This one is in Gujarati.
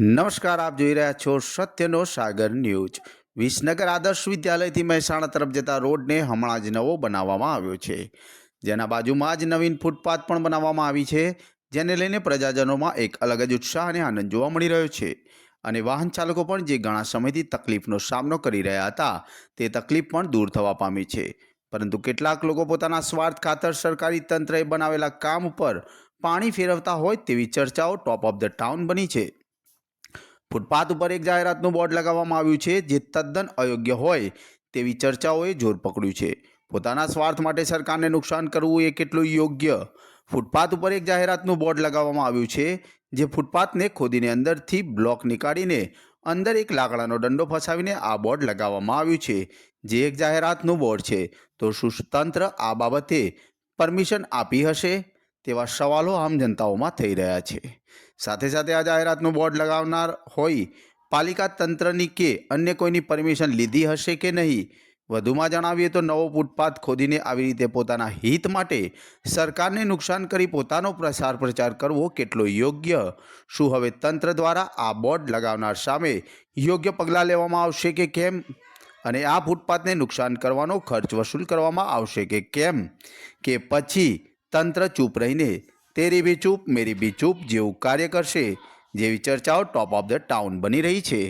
નમસ્કાર, આપ જોઈ રહ્યા છો સત્યનો સાગર ન્યૂઝ. વિસનગર આદર્શ વિદ્યાલયથી મહેસાણા તરફ જતા રોડને હમણાં જ નવો બનાવવામાં આવ્યો છે. જેના બાજુમાં જ નવીન ફૂટપાથ પણ બનાવવામાં આવી છે, જેને લઈને પ્રજાજનોમાં એક અલગ જ ઉત્સાહ અને આનંદ જોવા મળી રહ્યો છે. અને વાહન ચાલકો પણ જે ઘણા સમયથી તકલીફનો સામનો કરી રહ્યા હતા, તે તકલીફ પણ દૂર થવા પામી છે. પરંતુ કેટલાક લોકો પોતાના સ્વાર્થ ખાતર સરકારી તંત્રએ બનાવેલા કામ ઉપર પાણી ફેરવતા હોય તેવી ચર્ચાઓ ટોપ ઓફ ધ ટાઉન બની છે. ફૂટપાથ ઉપર એક જાહેરાતનું બોર્ડ લગાવવામાં આવ્યું છે જે તદ્દન અયોગ્ય હોય તેવી ચર્ચાઓએ જોર પકડ્યું છે. પોતાના સ્વાર્થ માટે સરકારને નુકસાન કરવું એ કેટલું યોગ્ય? ફૂટપાથ ઉપર એક જાહેરાતનું બોર્ડ લગાવવામાં આવ્યું છે જે ફૂટપાથને ખોદીને અંદરથી બ્લોક નીકાળીને અંદર એક લાકડાનો દંડો ફસાવીને આ બોર્ડ લગાવવામાં આવ્યું છે જે એક જાહેરાતનું બોર્ડ છે. તો શું આ બાબતે પરમિશન આપી હશે? તેવા સવાલો આમ જનતાઓમાં થઈ રહ્યા છે. સાથે સાથે આ જાહેરાતનું બોર્ડ લગાવનાર હોય, પાલિકા તંત્રની કે અન્ય કોઈની પરમિશન લીધી હશે કે નહીં? વધુમાં જણાવીએ તો નવો ફૂટપાથ ખોદીને આવી રીતે પોતાના હિત માટે સરકારને નુકસાન કરી પોતાનો પ્રસાર પ્રચાર કરવો કેટલો યોગ્ય? શું હવે તંત્ર દ્વારા આ બોર્ડ લગાવનાર સામે યોગ્ય પગલાં લેવામાં આવશે કે કેમ? અને આ ફૂટપાથને નુકસાન કરવાનો ખર્ચ વસૂલ કરવામાં આવશે કે કેમ? કે પછી તંત્ર ચૂપ રહીને તેરી બી ચૂપ, મેરી બી ચૂપ જેવું કાર્ય કરશે, જેવી ચર્ચાઓ ટોપ ઓફ ધ ટાઉન બની રહી છે.